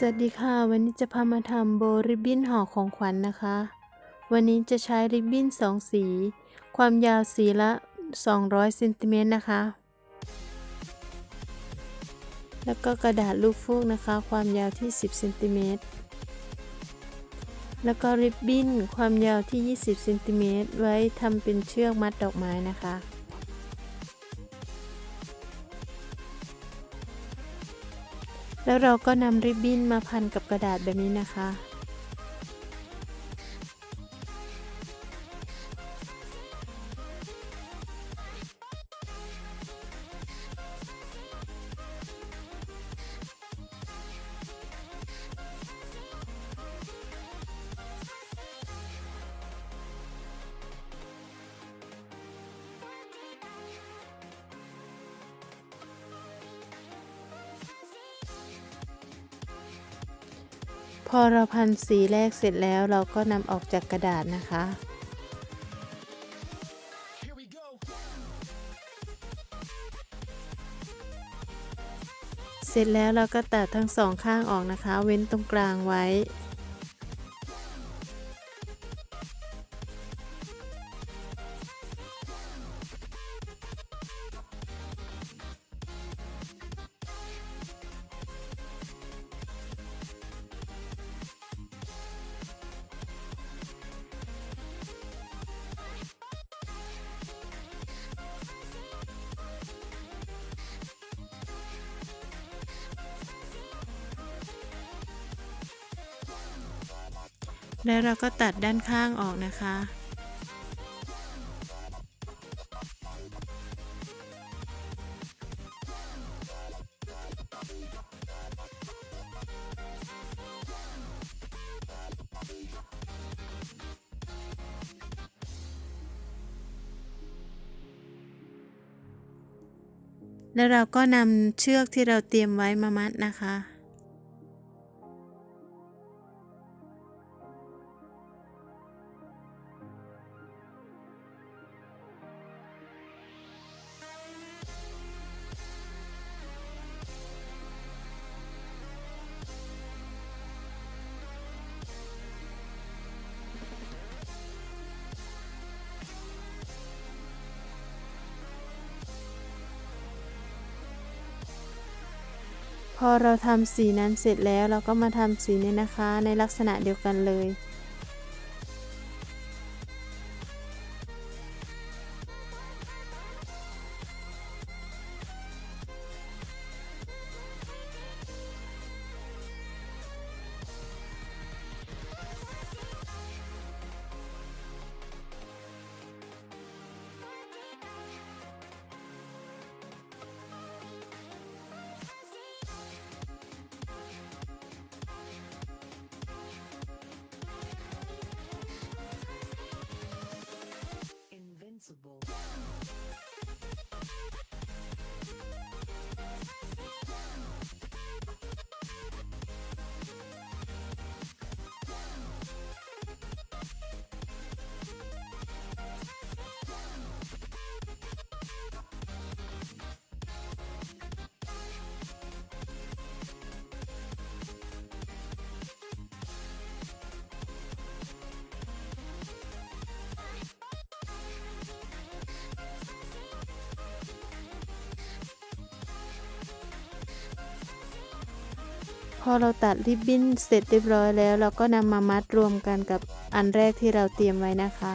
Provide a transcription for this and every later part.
สวัสดีค่ะ วันนี้จะพามาทำโบริบบิ้นห่อของขวัญนนะคะ วันนี้จะใช้ริบบิ้นสองสี ความยาวสีละ 200เซนติเมตรนะคะ แล้วก็กระดาษลูกฟูกนะคะ ความยาวที่ 10เซนติเมตรแล้วก็ริบบิ้นความยาวที่ 20เซนติเมตรไว้ทำเป็นเชือกมัดดอกไม้นะคะ แล้วเราก็นำริบบิ้นมาพันกับกระดาษแบบนี้นะคะ พอเราพันสีแรกเสร็จแล้วเราก็นำออกจากกระดาษนะคะ เสร็จแล้วเราก็ตัดทั้งสองข้างออกนะคะ เว้นตรงกลางไว้ แล้วเราก็ตัดด้านข้างออกนะคะ แล้วเราก็นำเชือกที่เราเตรียมไว้มามัดนะคะ พอเราทำสีนั้นเสร็จแล้วเราก็มาทำสีนี้นะคะ ในลักษณะเดียวกันเลย อเราตัดริบบิ้นเสร็จเรียบร้อยแล้ว เราก็นำมามัดรวมกันกับอันแรกที่เราเตรียมไว้นะคะ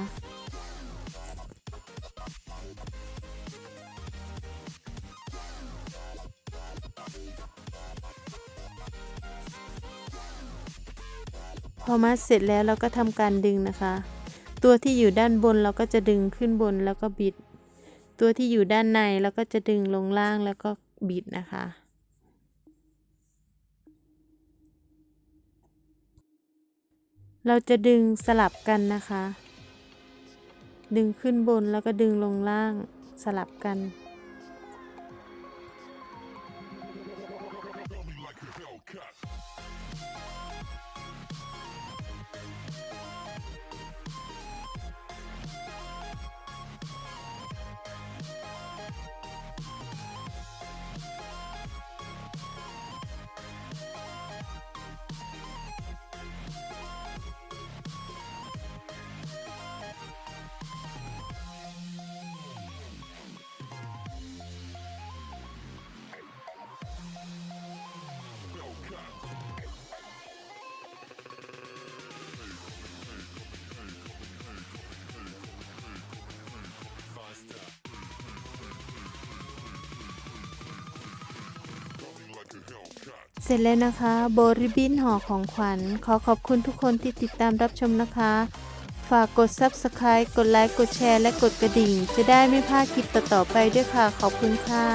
พอมัดเสร็จแล้วเราก็ทำการดึงนะคะ ตัวที่อยู่ด้านบนเราก็จะดึงขึ้นบนแล้วก็บิด ตัวที่อยู่ด้านในเราก็จะดึงลงล่างแล้วก็บิดนะคะ เราจะดึงสลับกันนะคะ ดึงขึ้นบนแล้วก็ดึงลงล่างสลับกัน เสร็จแล้วนะคะ โบริบินห่อของขวัญ ขอขอบคุณทุกคนที่ติดตามรับชมนะคะ ฝากกด Subscribe กดไลค์กดแชร์และกดกระดิ่ง จะได้ไม่พลาดคลิปต่อๆไปด้วยค่ะ ขอบคุณค่ะ